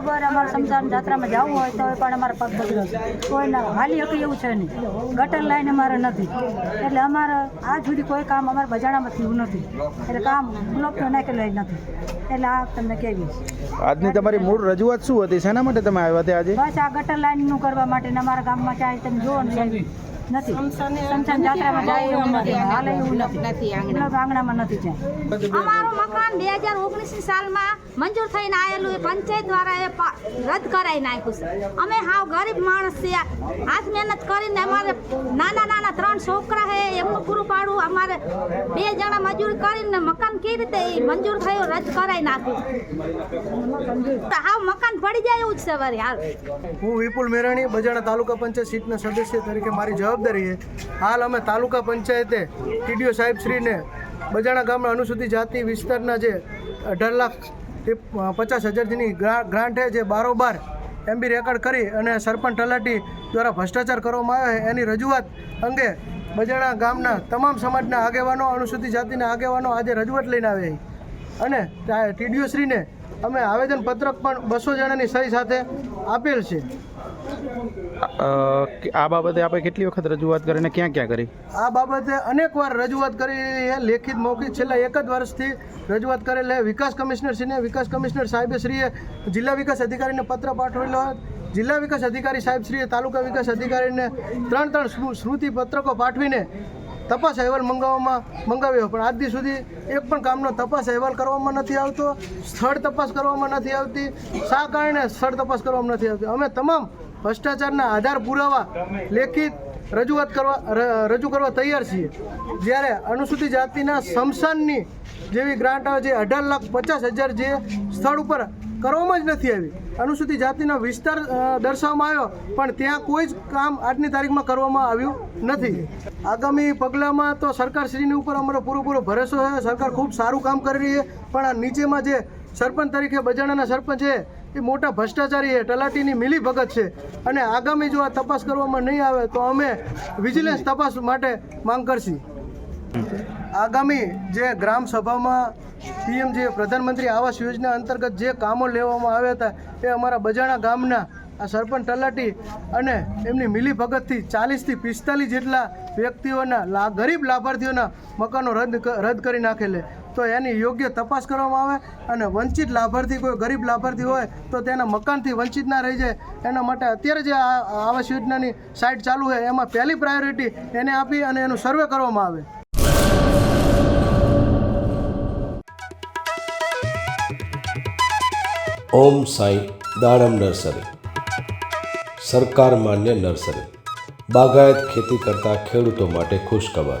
બરોબર અમારે સમજાન જાત્રામાં જવું હોય તો પણ અમારે પગ બગડે છે કોઈ ના હાલી હકી એવું છે નહીં. ગટર લાઈન અમારે નથી. એટલે અમારે આજ સુધી કોઈ કામ અમારે બજાણામાં થયું નથી. એટલે કામ બ્લોક નાખેલું નથી. એટલે આ તમને કેવી આજની તમારી મૂળ રજૂઆત શું હતી? શેના માટે તમે આવ્યા હતા આજે? બસ આ ગટર લાઈનનું કરવા માટે અમારા ગામમાં ચાહે તમે જુઓ ને. નથી. સમસાન જાત્રામાં જાય એવું નથી. હાલે એવું નથી. આંગણામાં નથી જાય અમારું મકાન બે હજાર ઓગણીસની સાલમાં મંજૂર થઈને આવેલું એ પંચાયત દ્વારા એ રદ કરાવી નાખ્યું છે. અમે હાવ ગરીબ માણસ છે હાથ મહેનત કરીને અમારે નાના નાના ત્રણ છોકરા છે એમનું પૂરું પાડવું અમારે બે જણા મજૂરી કરીને મકાન કેવી રીતે મંજૂર થયું રદ કરાવી નાખ્યું તો હાવ મકાન પડી જાય એવું જ છે વળી હાલ. હું વિપુલ મેરાણી બજાણા તાલુકા પંચાયત સીટના સદસ્ય તરીકે મારી જવાબદારી છે. હાલ અમે તાલુકા પંચાયતે ટીડીઓ સાહેબશ્રીને બજાણા ગામના અનુસૂચિત જાતિ વિસ્તારના જે અઢાર લાખ પચાસ હજારથીની ગ્રાન્ટ છે, જે બારોબાર એમબી રેકોર્ડ કરી અને સરપંચ તલાટી દ્વારા ભ્રષ્ટાચાર કરવામાં આવ્યો છે. એની રજૂઆત અંગે બજાણા ગામના તમામ સમાજના આગેવાનો, અનુસૂચિત જાતિના આગેવાનો આજે રજૂઆત લઈને આવે અને ટીડીઓ શ્રીને અમે આવેદનપત્રક પણ બસો જણાની સહી સાથે આપેલ છે. આ બાબતે આપણે કેટલી વખત રજૂઆત કરીને ક્યાં ક્યાં કરી? આ બાબતે અનેકવાર રજૂઆત કરી છે લેખિત મૌખિક છેલ્લા એક જ વર્ષથી રજૂઆત કરેલ વિકાસ કમિશનરશ્રીને વિકાસ કમિશનર સાહેબશ્રીએ જિલ્લા વિકાસ અધિકારીને પત્ર પાઠવેલો જિલ્લા વિકાસ અધિકારી સાહેબશ્રીએ તાલુકા વિકાસ અધિકારીને ત્રણ ત્રણ સ્મૃતિ પત્રકો પાઠવીને તપાસ અહેવાલ મંગાવવામાં, મંગાવ્યો. પણ આજ સુધી એક પણ કામનો તપાસ અહેવાલ કરવામાં નથી આવતો. સ્થળ તપાસ કરવામાં નથી આવતી. શા કારણે સ્થળ તપાસ કરવામાં નથી આવતી? અમે તમામ ભ્રષ્ટાચારના આધાર પુરાવા લેખિત રજૂઆત કરવા રજૂ કરવા તૈયાર છીએ. જ્યારે અનુસૂચિત જાતિના સ્મશાનની જેવી ગ્રાન્ટ આવે છે, અઢાર લાખ પચાસ હજાર જે સ્થળ ઉપર કરવામાં જ નથી આવી. અનુસૂચિત જાતિનો વિસ્તાર દર્શાવવામાં આવ્યો, પણ ત્યાં કોઈ જ કામ આજની તારીખમાં કરવામાં આવ્યું નથી. આગામી પગલામાં તો સરકારશ્રીની ઉપર અમારો પૂરેપૂરો ભરોસો છે. સરકાર ખૂબ સારું કામ કરી રહી છે, પણ આ નીચેમાં જે સરપંચ તરીકે બજાણાના સરપંચ છે એ મોટા ભ્રષ્ટાચારી એ તલાટીની મિલી ભગત છે. અને આગામી જો આ તપાસ કરવામાં નહીં આવે, તો અમે વિજિલન્સ તપાસ માટે માંગ કરશી. આગામી જે ગ્રામ સભામાં પીએમ જે પ્રધાનમંત્રી આવાસ યોજના અંતર્ગત જે કામો લેવામાં આવ્યા હતા, એ અમારા બજાણા ગામના આ સરપંચ તલાટી અને એમની મિલી ભગતથી ચાલીસથી પિસ્તાલીસ જેટલા વ્યક્તિઓના ગરીબ લાભાર્થીઓના મકાનો રદ રદ કરી નાખેલે. તો એની યોગ્ય તપાસ કરવામાં આવે અને વંચિત લાભાર્થી કોઈ ગરીબ લાભાર્થી હોય તો તેના મકાનથી વંચિત ના રહી જાય. એના માટે અત્યારે જે આવાસ યોજનાની સાઇટ ચાલુ છે એમાં પહેલી પ્રાયોરિટી એને આપી અને એનું સર્વે કરવામાં આવે. ઓમ સાઈ દાડમ નર્સરી. સરકાર માન્ય નર્સરી. બાગાયત ખેતી કરતા ખેડૂતો માટે ખુશખબર.